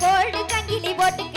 கோட்டு கங்கிலி போட்டு